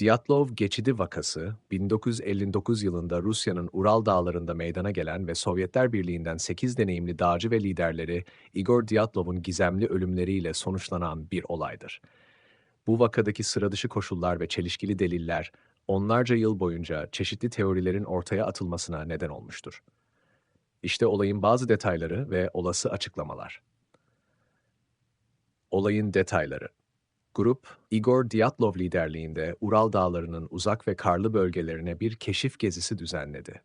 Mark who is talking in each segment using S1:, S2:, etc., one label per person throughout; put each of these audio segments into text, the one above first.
S1: Dyatlov Geçidi Vakası, 1959 yılında Rusya'nın Ural Dağları'nda meydana gelen ve Sovyetler Birliği'nden 8 deneyimli dağcı ve liderleri Igor Dyatlov'un gizemli ölümleriyle sonuçlanan bir olaydır. Bu vakadaki sıradışı koşullar ve çelişkili deliller, onlarca yıl boyunca çeşitli teorilerin ortaya atılmasına neden olmuştur. İşte olayın bazı detayları ve olası açıklamalar. Olayın detayları Grup, Igor Dyatlov liderliğinde Ural Dağları'nın uzak ve karlı bölgelerine bir keşif gezisi düzenledi.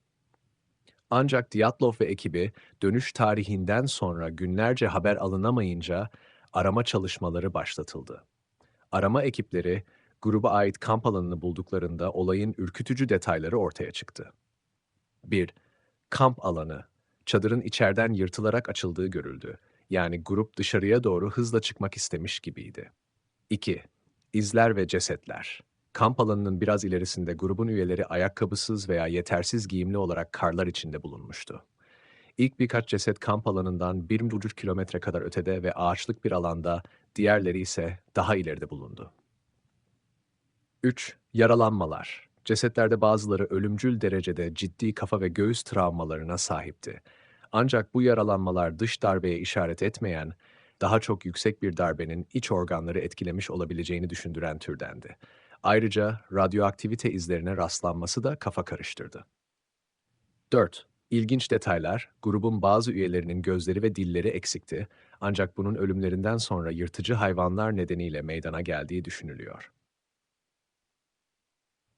S1: Ancak Dyatlov ve ekibi dönüş tarihinden sonra günlerce haber alınamayınca arama çalışmaları başlatıldı. Arama ekipleri gruba ait kamp alanını bulduklarında olayın ürkütücü detayları ortaya çıktı. 1. Kamp alanı. Çadırın içeriden yırtılarak açıldığı görüldü. Yani grup dışarıya doğru hızla çıkmak istemiş gibiydi. 2. İzler ve cesetler. Kamp alanının biraz ilerisinde grubun üyeleri ayakkabısız veya yetersiz giyimli olarak karlar içinde bulunmuştu. İlk birkaç ceset kamp alanından bir buçuk kilometre kadar ötede ve ağaçlık bir alanda, diğerleri ise daha ileride bulundu. 3. Yaralanmalar. Cesetlerde bazıları ölümcül derecede ciddi kafa ve göğüs travmalarına sahipti. Ancak bu yaralanmalar dış darbeye işaret etmeyen, daha çok yüksek bir darbenin iç organları etkilemiş olabileceğini düşündüren türdendi. Ayrıca radyoaktivite izlerine rastlanması da kafa karıştırdı. 4. İlginç detaylar, grubun bazı üyelerinin gözleri ve dilleri eksikti ancak bunun ölümlerinden sonra yırtıcı hayvanlar nedeniyle meydana geldiği düşünülüyor.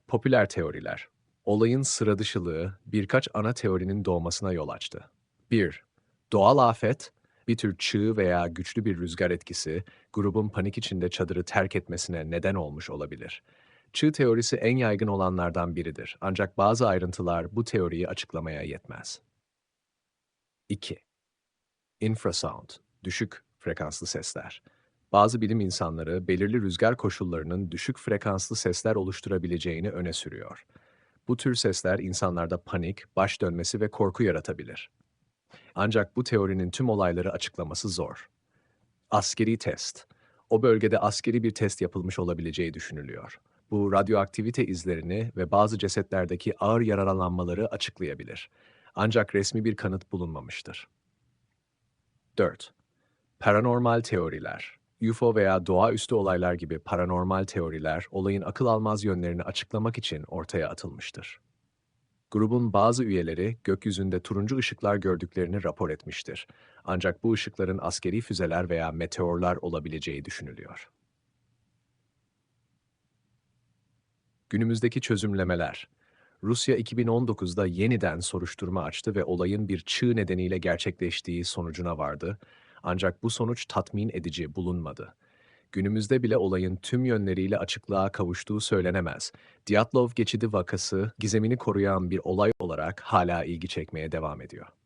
S1: Popüler teoriler Olayın sıradışılığı birkaç ana teorinin doğmasına yol açtı. 1. Doğal afet, bir tür çığ veya güçlü bir rüzgar etkisi, grubun panik içinde çadırı terk etmesine neden olmuş olabilir. Çığ teorisi en yaygın olanlardan biridir, ancak bazı ayrıntılar bu teoriyi açıklamaya yetmez. 2. Infrasound, düşük frekanslı sesler. Bazı bilim insanları belirli rüzgar koşullarının düşük frekanslı sesler oluşturabileceğini öne sürüyor. Bu tür sesler insanlarda panik, baş dönmesi ve korku yaratabilir. Ancak bu teorinin tüm olayları açıklaması zor. Askeri test. O bölgede askeri bir test yapılmış olabileceği düşünülüyor. Bu radyoaktivite izlerini ve bazı cesetlerdeki ağır yaralanmaları açıklayabilir. Ancak resmi bir kanıt bulunmamıştır. 4. Paranormal teoriler. UFO veya doğaüstü olaylar gibi paranormal teoriler olayın akıl almaz yönlerini açıklamak için ortaya atılmıştır. Grubun bazı üyeleri gökyüzünde turuncu ışıklar gördüklerini rapor etmiştir. Ancak bu ışıkların askeri füzeler veya meteorlar olabileceği düşünülüyor. Günümüzdeki çözümlemeler Rusya 2019'da yeniden soruşturma açtı ve olayın bir çığ nedeniyle gerçekleştiği sonucuna vardı. Ancak bu sonuç tatmin edici bulunmadı. Günümüzde bile olayın tüm yönleriyle açıklığa kavuştuğu söylenemez. Dyatlov geçidi vakası gizemini koruyan bir olay olarak hala ilgi çekmeye devam ediyor.